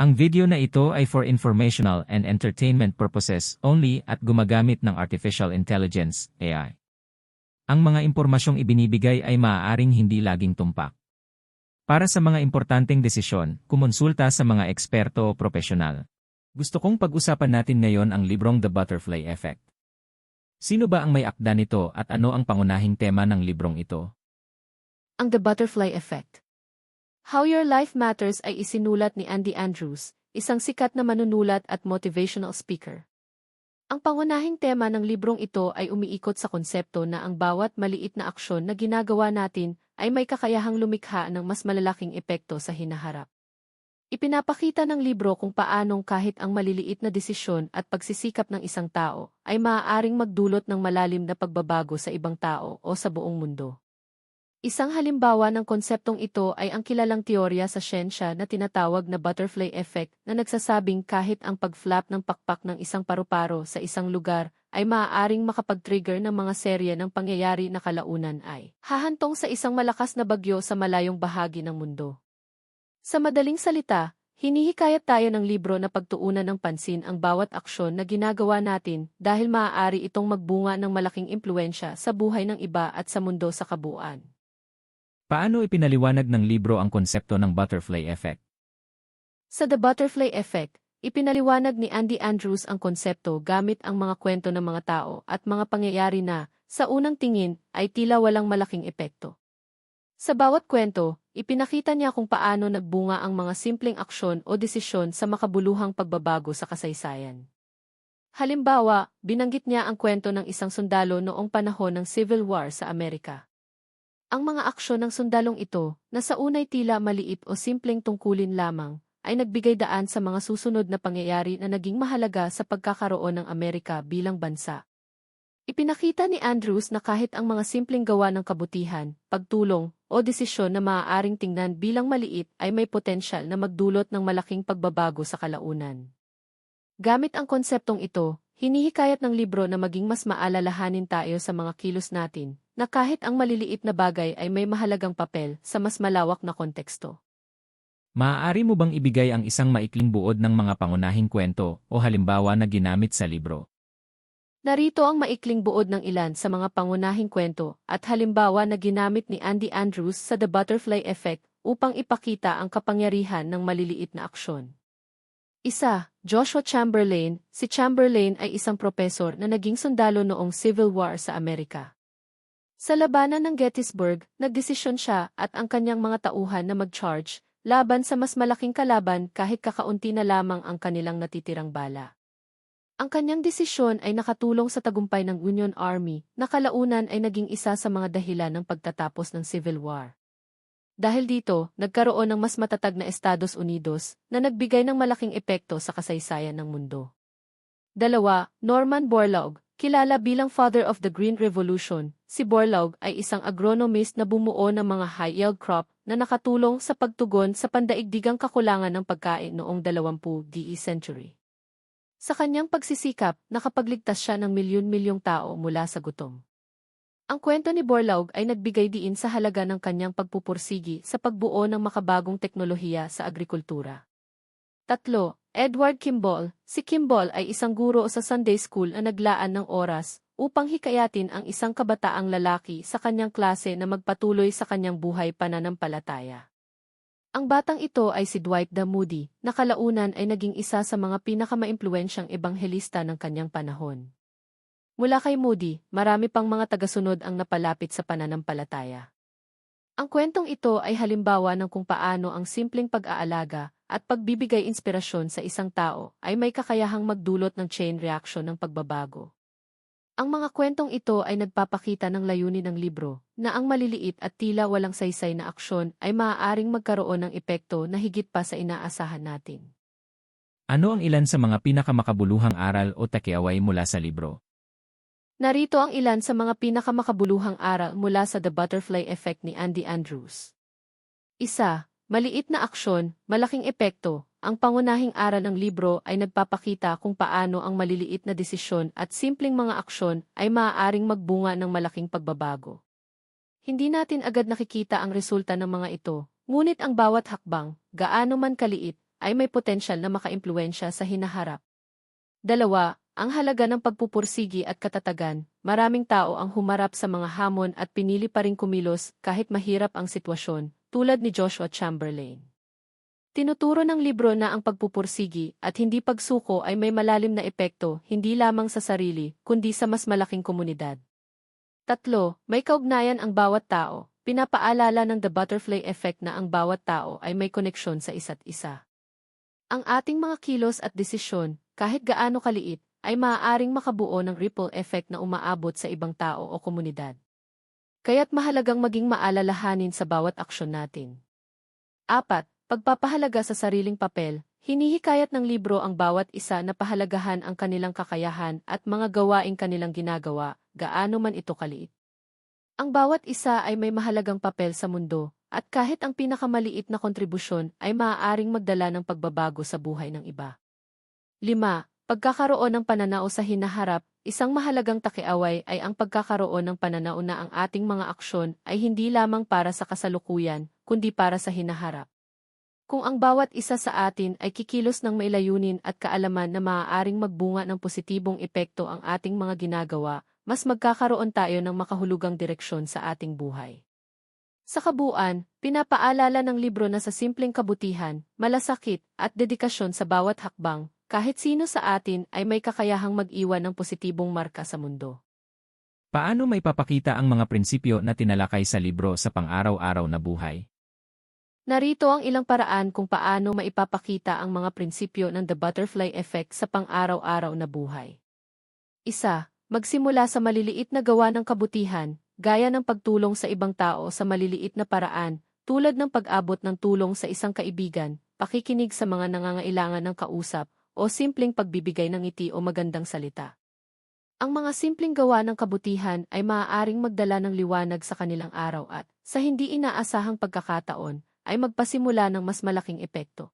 Ang video na ito ay for informational and entertainment purposes only at gumagamit ng Artificial Intelligence, AI. Ang mga impormasyong ibinibigay ay maaaring hindi laging tumpak. Para sa mga importanteng desisyon, kumonsulta sa mga eksperto o profesional. Gusto kong pag-usapan natin ngayon ang librong The Butterfly Effect. Sino ba ang may akda nito at ano ang pangunahing tema ng librong ito? Ang The Butterfly Effect. How Your Life Matters ay isinulat ni Andy Andrews, isang sikat na manunulat at motivational speaker. Ang pangunahing tema ng librong ito ay umiikot sa konsepto na ang bawat maliit na aksyon na ginagawa natin ay may kakayahang lumikha ng mas malalaking epekto sa hinaharap. Ipinapakita ng libro kung paanong kahit ang maliliit na desisyon at pagsisikap ng isang tao ay maaaring magdulot ng malalim na pagbabago sa ibang tao o sa buong mundo. Isang halimbawa ng konseptong ito ay ang kilalang teorya sa siyensya na tinatawag na butterfly effect na nagsasabing kahit ang pag-flap ng pakpak ng isang paru-paro sa isang lugar ay maaaring makapag-trigger ng mga serye ng pangyayari na kalaunan ay hahantong sa isang malakas na bagyo sa malayong bahagi ng mundo. Sa madaling salita, hinihikayat tayo ng libro na pagtuunan ng pansin ang bawat aksyon na ginagawa natin dahil maaari itong magbunga ng malaking impluensya sa buhay ng iba at sa mundo sa kabuuan. Paano ipinaliwanag ng libro ang konsepto ng butterfly effect? Sa The Butterfly Effect, ipinaliwanag ni Andy Andrews ang konsepto gamit ang mga kwento ng mga tao at mga pangyayari na, sa unang tingin, ay tila walang malaking epekto. Sa bawat kwento, ipinakita niya kung paano nagbunga ang mga simpleng aksyon o desisyon sa makabuluhang pagbabago sa kasaysayan. Halimbawa, binanggit niya ang kwento ng isang sundalo noong panahon ng Civil War sa Amerika. Ang mga aksyon ng sundalong ito, na sa unay tila maliit o simpleng tungkulin lamang, ay nagbigay daan sa mga susunod na pangyayari na naging mahalaga sa pagkakaroon ng Amerika bilang bansa. Ipinakita ni Andrews na kahit ang mga simpleng gawa ng kabutihan, pagtulong, o desisyon na maaaring tingnan bilang maliit ay may potensyal na magdulot ng malaking pagbabago sa kalaunan. Gamit ang konseptong ito, hinihikayat ng libro na maging mas maalalahanin tayo sa mga kilos natin, na kahit ang maliliit na bagay ay may mahalagang papel sa mas malawak na konteksto. Maaari mo bang ibigay ang isang maikling buod ng mga pangunahing kwento o halimbawa na ginamit sa libro? Narito ang maikling buod ng ilan sa mga pangunahing kwento at halimbawa na ginamit ni Andy Andrews sa The Butterfly Effect upang ipakita ang kapangyarihan ng maliliit na aksyon. Isa, Joshua Chamberlain. Si Chamberlain ay isang propesor na naging sundalo noong Civil War sa Amerika. Sa labanan ng Gettysburg, nagdesisyon siya at ang kanyang mga tauhan na mag-charge laban sa mas malaking kalaban kahit kakaunti na lamang ang kanilang natitirang bala. Ang kanyang desisyon ay nakatulong sa tagumpay ng Union Army na kalaunan ay naging isa sa mga dahilan ng pagtatapos ng Civil War. Dahil dito, nagkaroon ng mas matatag na Estados Unidos na nagbigay ng malaking epekto sa kasaysayan ng mundo. Dalawa, Norman Borlaug, kilala bilang Father of the Green Revolution, si Borlaug ay isang agronomist na bumuo ng mga high-yield crop na nakatulong sa pagtugon sa pandaigdigang kakulangan ng pagkain noong 20 DE century. Sa kanyang pagsisikap, nakapagligtas siya ng milyon-milyong tao mula sa gutom. Ang kwento ni Borlaug ay nagbigay diin sa halaga ng kanyang pagpupursigi sa pagbuo ng makabagong teknolohiya sa agrikultura. Tatlo, Edward Kimball. Si Kimball ay isang guro sa Sunday School na naglaan ng oras upang hikayatin ang isang kabataang lalaki sa kanyang klase na magpatuloy sa kanyang buhay pananampalataya. Ang batang ito ay si Dwight D. Moody, na kalaunan ay naging isa sa mga pinakamaimpluensyang ebanghelista ng kanyang panahon. Mula kay Moody, marami pang mga tagasunod ang napalapit sa pananampalataya. Ang kwentong ito ay halimbawa ng kung paano ang simpleng pag-aalaga at pagbibigay inspirasyon sa isang tao ay may kakayahang magdulot ng chain reaction ng pagbabago. Ang mga kwentong ito ay nagpapakita ng layunin ng libro, na ang maliliit at tila walang saysay na aksyon ay maaaring magkaroon ng epekto na higit pa sa inaasahan natin. Ano ang ilan sa mga pinakamakabuluhang aral o takiaway mula sa libro? Narito ang ilan sa mga pinakamakabuluhang aral mula sa The Butterfly Effect ni Andy Andrews. Isa, maliit na aksyon, malaking epekto, ang pangunahing aral ng libro ay nagpapakita kung paano ang maliliit na desisyon at simpleng mga aksyon ay maaaring magbunga ng malaking pagbabago. Hindi natin agad nakikita ang resulta ng mga ito, ngunit ang bawat hakbang, gaano man kaliit, ay may potensyal na makaimpluwensya sa hinaharap. Dalawa, ang halaga ng pagpupursigi at katatagan, maraming tao ang humarap sa mga hamon at pinili pa rin kumilos kahit mahirap ang sitwasyon, tulad ni Joshua Chamberlain. Tinuturo ng libro na ang pagpupursigi at hindi pagsuko ay may malalim na epekto hindi lamang sa sarili, kundi sa mas malaking komunidad. Tatlo, may kaugnayan ang bawat tao. Pinapaalala ng The Butterfly Effect na ang bawat tao ay may koneksyon sa isa't isa. Ang ating mga kilos at desisyon, kahit gaano kaliit, ay maaaring makabuo ng ripple effect na umaabot sa ibang tao o komunidad. Kaya't mahalagang maging maalalahanin sa bawat aksyon natin. Apat, pagpapahalaga sa sariling papel, hinihikayat ng libro ang bawat isa na pahalagahan ang kanilang kakayahan at mga gawaing kanilang ginagawa, gaano man ito kaliit. Ang bawat isa ay may mahalagang papel sa mundo, at kahit ang pinakamaliit na kontribusyon ay maaaring magdala ng pagbabago sa buhay ng iba. 5. Pagkakaroon ng pananaw sa hinaharap, isang mahalagang takiaway ay ang pagkakaroon ng pananaw na ang ating mga aksyon ay hindi lamang para sa kasalukuyan, kundi para sa hinaharap. Kung ang bawat isa sa atin ay kikilos ng may layunin at kaalaman na maaaring magbunga ng positibong epekto ang ating mga ginagawa, mas magkakaroon tayo ng makahulugang direksyon sa ating buhay. Sa kabuuan, pinapaalala ng libro na sa simpleng kabutihan, malasakit, at dedikasyon sa bawat hakbang, kahit sino sa atin ay may kakayahang mag-iwan ng positibong marka sa mundo. Paano may papakita ang mga prinsipyo na tinalakay sa libro sa pang-araw-araw na buhay? Narito ang ilang paraan kung paano maipapakita ang mga prinsipyo ng The Butterfly Effect sa pang-araw-araw na buhay. Isa, Magsimula sa maliliit na gawa ng kabutihan, gaya ng pagtulong sa ibang tao sa maliliit na paraan, tulad ng pag-abot ng tulong sa isang kaibigan, pakikinig sa mga nangangailangan ng kausap, o simpleng pagbibigay ng ngiti o magandang salita. Ang mga simpleng gawa ng kabutihan ay maaaring magdala ng liwanag sa kanilang araw at, sa hindi inaasahang pagkakataon, ay magpasimula ng mas malaking epekto.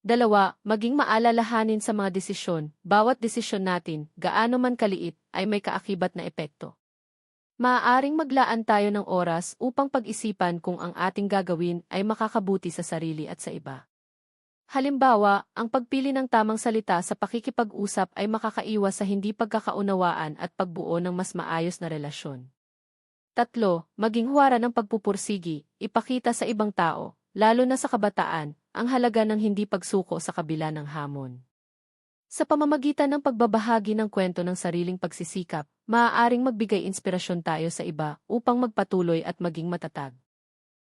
Dalawa, maging maalalahanin sa mga desisyon, bawat desisyon natin, gaano man kaliit, ay may kaakibat na epekto. Maaaring maglaan tayo ng oras upang pag-isipan kung ang ating gagawin ay makakabuti sa sarili at sa iba. Halimbawa, ang pagpili ng tamang salita sa pakikipag-usap ay makakaiwas sa hindi pagkakaunawaan at pagbuo ng mas maayos na relasyon. Tatlo, maging huwara ng pagpupursigi, ipakita sa ibang tao, lalo na sa kabataan, ang halaga ng hindi pagsuko sa kabila ng hamon. Sa pamamagitan ng pagbabahagi ng kwento ng sariling pagsisikap, maaaring magbigay inspirasyon tayo sa iba upang magpatuloy at maging matatag.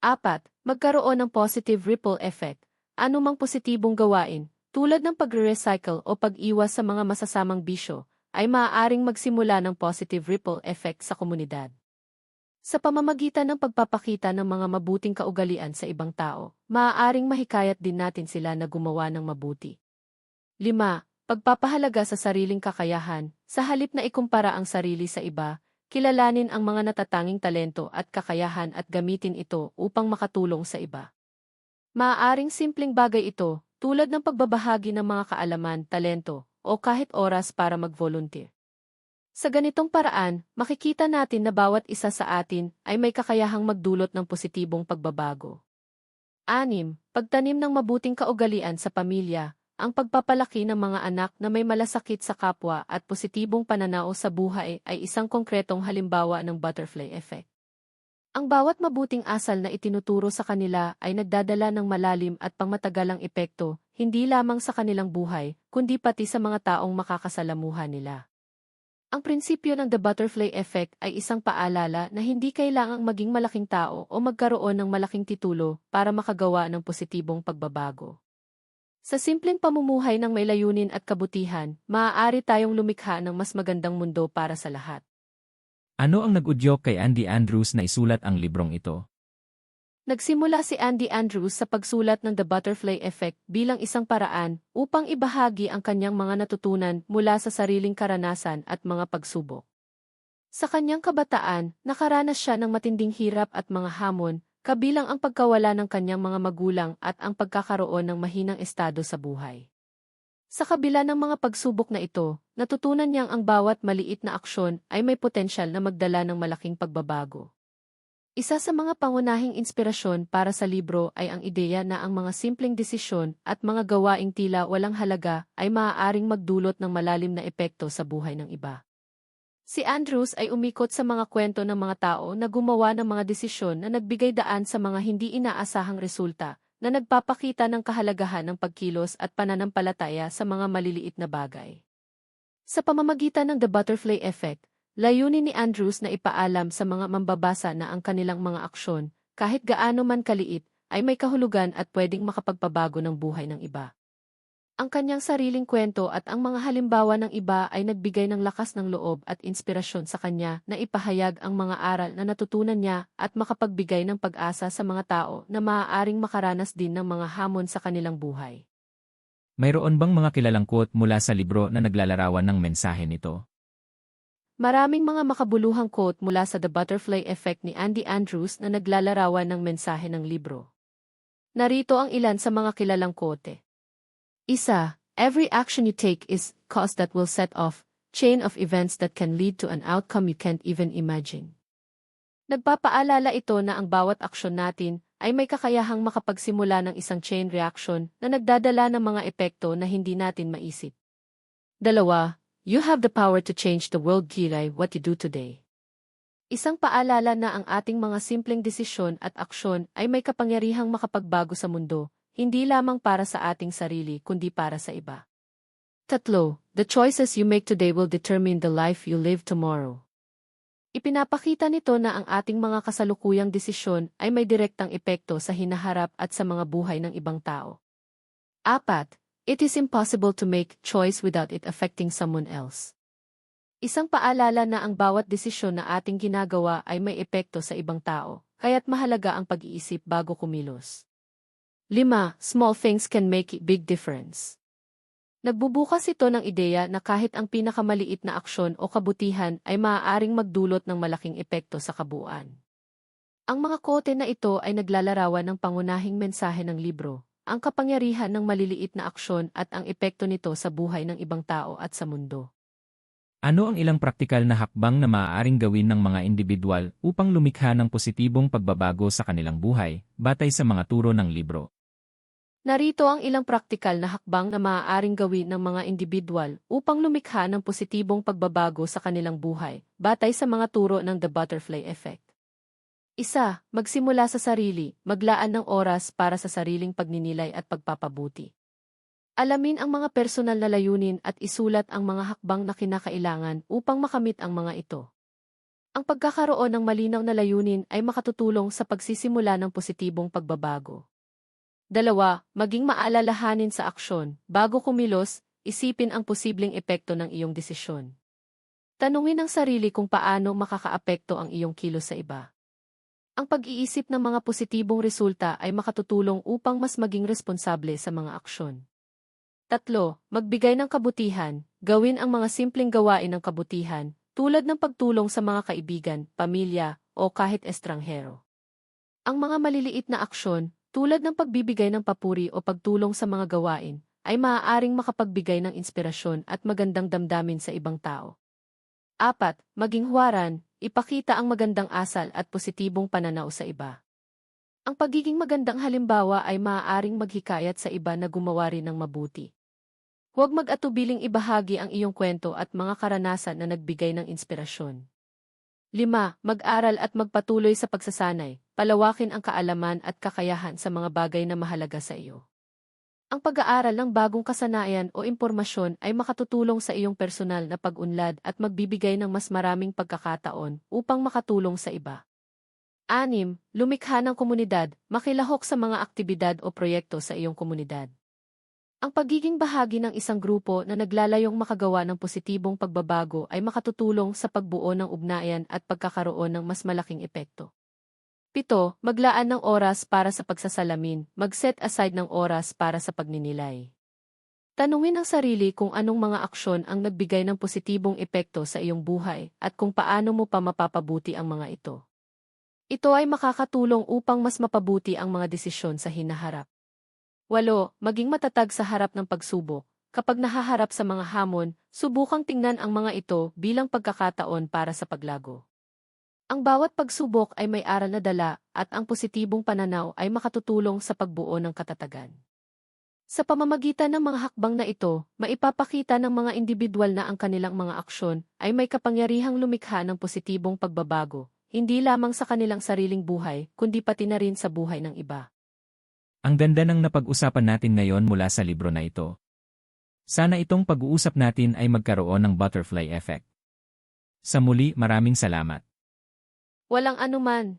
Apat, magkaroon ng positive ripple effect. Anumang positibong gawain, tulad ng pagre-recycle o pag-iwas sa mga masasamang bisyo, ay maaaring magsimula ng positive ripple effect sa komunidad. Sa pamamagitan ng pagpapakita ng mga mabuting kaugalian sa ibang tao, maaaring mahikayat din natin sila na gumawa ng mabuti. 5. Pagpapahalaga sa sariling kakayahan, sa halip na ikumpara ang sarili sa iba, kilalanin ang mga natatanging talento at kakayahan at gamitin ito upang makatulong sa iba. Maaaring simpleng bagay ito, tulad ng pagbabahagi ng mga kaalaman, talento, o kahit oras para mag-volunteer. Sa ganitong paraan, makikita natin na bawat isa sa atin ay may kakayahang magdulot ng positibong pagbabago. 6. Pagtanim ng mabuting kaugalian sa pamilya, ang pagpapalaki ng mga anak na may malasakit sa kapwa at positibong pananaw sa buhay ay isang konkretong halimbawa ng butterfly effect. Ang bawat mabuting asal na itinuturo sa kanila ay nagdadala ng malalim at pangmatagalang epekto, hindi lamang sa kanilang buhay, kundi pati sa mga taong makakasalamuhan nila. Ang prinsipyo ng The Butterfly Effect ay isang paalala na hindi kailangang maging malaking tao o magkaroon ng malaking titulo para makagawa ng positibong pagbabago. Sa simpleng pamumuhay ng may layunin at kabutihan, maaari tayong lumikha ng mas magandang mundo para sa lahat. Ano ang nag-udyok kay Andy Andrews na isulat ang librong ito? Nagsimula si Andy Andrews sa pagsulat ng The Butterfly Effect bilang isang paraan upang ibahagi ang kanyang mga natutunan mula sa sariling karanasan at mga pagsubok. Sa kanyang kabataan, nakaranas siya ng matinding hirap at mga hamon, kabilang ang pagkawala ng kanyang mga magulang at ang pagkakaroon ng mahinang estado sa buhay. Sa kabila ng mga pagsubok na ito, natutunan niyang ang bawat maliit na aksyon ay may potensyal na magdala ng malaking pagbabago. Isa sa mga pangunahing inspirasyon para sa libro ay ang ideya na ang mga simpleng desisyon at mga gawaing tila walang halaga ay maaaring magdulot ng malalim na epekto sa buhay ng iba. Si Andrews ay umikot sa mga kwento ng mga tao na gumawa ng mga desisyon na nagbigay daan sa mga hindi inaasahang resulta, na nagpapakita ng kahalagahan ng pagkilos at pananampalataya sa mga maliliit na bagay. Sa pamamagitan ng The Butterfly Effect, layunin ni Andrews na ipaalam sa mga mambabasa na ang kanilang mga aksyon, kahit gaano man kaliit, ay may kahulugan at pwedeng makapagpabago ng buhay ng iba. Ang kanyang sariling kwento at ang mga halimbawa ng iba ay nagbigay ng lakas ng loob at inspirasyon sa kanya na ipahayag ang mga aral na natutunan niya at makapagbigay ng pag-asa sa mga tao na maaaring makaranas din ng mga hamon sa kanilang buhay. Mayroon bang mga kilalang quote mula sa libro na naglalarawan ng mensahe nito? Maraming mga makabuluhang quote mula sa The Butterfly Effect ni Andy Andrews na naglalarawan ng mensahe ng libro. Narito ang ilan sa mga kilalang quote. Isa, every action you take is cause that will set off chain of events that can lead to an outcome you can't even imagine. Nagpapaalala ito na ang bawat aksyon natin ay may kakayahang makapagsimula ng isang chain reaction na nagdadala ng mga epekto na hindi natin maisip. Dalawa, you have the power to change the world gilay what you do today. Isang paalala na ang ating mga simpleng desisyon at aksyon ay may kapangyarihang makapagbago sa mundo, hindi lamang para sa ating sarili kundi para sa iba. Tatlo, the choices you make today will determine the life you live tomorrow. Ipinapakita nito na ang ating mga kasalukuyang desisyon ay may direktang epekto sa hinaharap at sa mga buhay ng ibang tao. Apat, it is impossible to make choice without it affecting someone else. Isang paalala na ang bawat desisyon na ating ginagawa ay may epekto sa ibang tao, kaya't mahalaga ang pag-iisip bago kumilos. 5. Small things can make a big difference. Nagbubukas ito ng ideya na kahit ang pinakamaliit na aksyon o kabutihan ay maaaring magdulot ng malaking epekto sa kabuuan. Ang mga kote na ito ay naglalarawan ng pangunahing mensahe ng libro, ang kapangyarihan ng maliliit na aksyon at ang epekto nito sa buhay ng ibang tao at sa mundo. Ano ang ilang praktikal na hakbang na maaaring gawin ng mga individual upang lumikha ng positibong pagbabago sa kanilang buhay, batay sa mga turo ng libro? Narito ang ilang praktikal na hakbang na maaaring gawin ng mga individual upang lumikha ng positibong pagbabago sa kanilang buhay, batay sa mga turo ng The Butterfly Effect. Isa, magsimula sa sarili, maglaan ng oras para sa sariling pagninilay at pagpapabuti. Alamin ang mga personal na layunin at isulat ang mga hakbang na kinakailangan upang makamit ang mga ito. Ang pagkakaroon ng malinaw na layunin ay makatutulong sa pagsisimula ng positibong pagbabago. Dalawa, maging maalalahanin sa aksyon. Bago kumilos, isipin ang posibleng epekto ng iyong desisyon. Tanungin ang sarili kung paano makakaapekto ang iyong kilos sa iba. Ang pag-iisip ng mga positibong resulta ay makatutulong upang mas maging responsable sa mga aksyon. Tatlo, magbigay ng kabutihan, gawin ang mga simpleng gawain ng kabutihan, tulad ng pagtulong sa mga kaibigan, pamilya, o kahit estranghero. Ang mga maliliit na aksyon, tulad ng pagbibigay ng papuri o pagtulong sa mga gawain, ay maaaring makapagbigay ng inspirasyon at magandang damdamin sa ibang tao. Apat, maging huwaran, ipakita ang magandang asal at positibong pananaw sa iba. Ang pagiging magandang halimbawa ay maaaring maghikayat sa iba na gumawa rin ng mabuti. Huwag mag-atubiling ibahagi ang iyong kwento at mga karanasan na nagbigay ng inspirasyon. 5. Mag-aral at magpatuloy sa pagsasanay, palawakin ang kaalaman at kakayahan sa mga bagay na mahalaga sa iyo. Ang pag-aaral ng bagong kasanayan o impormasyon ay makatutulong sa iyong personal na pag-unlad at magbibigay ng mas maraming pagkakataon upang makatulong sa iba. 6. Lumikha ng komunidad, makilahok sa mga aktibidad o proyekto sa iyong komunidad. Ang pagiging bahagi ng isang grupo na naglalayong makagawa ng positibong pagbabago ay makatutulong sa pagbuo ng ugnayan at pagkakaroon ng mas malaking epekto. Pito, maglaan ng oras para sa pagsasalamin, mag-set aside ng oras para sa pagninilay. Tanungin ang sarili kung anong mga aksyon ang nagbigay ng positibong epekto sa iyong buhay at kung paano mo pa mapapabuti ang mga ito. Ito ay makakatulong upang mas mapabuti ang mga desisyon sa hinaharap. Walo, maging matatag sa harap ng pagsubok. Kapag nahaharap sa mga hamon, subukang tingnan ang mga ito bilang pagkakataon para sa paglago. Ang bawat pagsubok ay may aral na dala at ang positibong pananaw ay makatutulong sa pagbuo ng katatagan. Sa pamamagitan ng mga hakbang na ito, maipapakita ng mga individual na ang kanilang mga aksyon ay may kapangyarihang lumikha ng positibong pagbabago, hindi lamang sa kanilang sariling buhay, kundi pati na rin sa buhay ng iba. Ang ganda ng napag-usapan natin ngayon mula sa libro na ito. Sana itong pag-uusap natin ay magkaroon ng butterfly effect. Sa muli, maraming salamat. Walang anuman.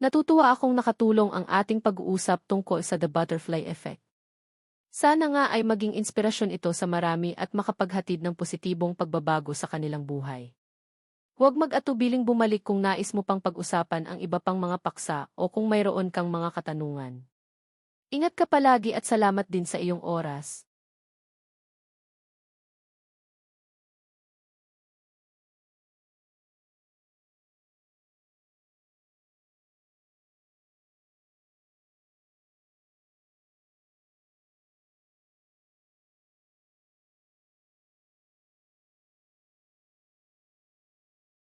Natutuwa akong nakatulong ang ating pag-uusap tungkol sa The Butterfly Effect. Sana nga ay maging inspirasyon ito sa marami at makapaghatid ng positibong pagbabago sa kanilang buhay. Huwag mag-atubiling bumalik kung nais mo pang pag-usapan ang iba pang mga paksa o kung mayroon kang mga katanungan. Ingat ka palagi at salamat din sa iyong oras.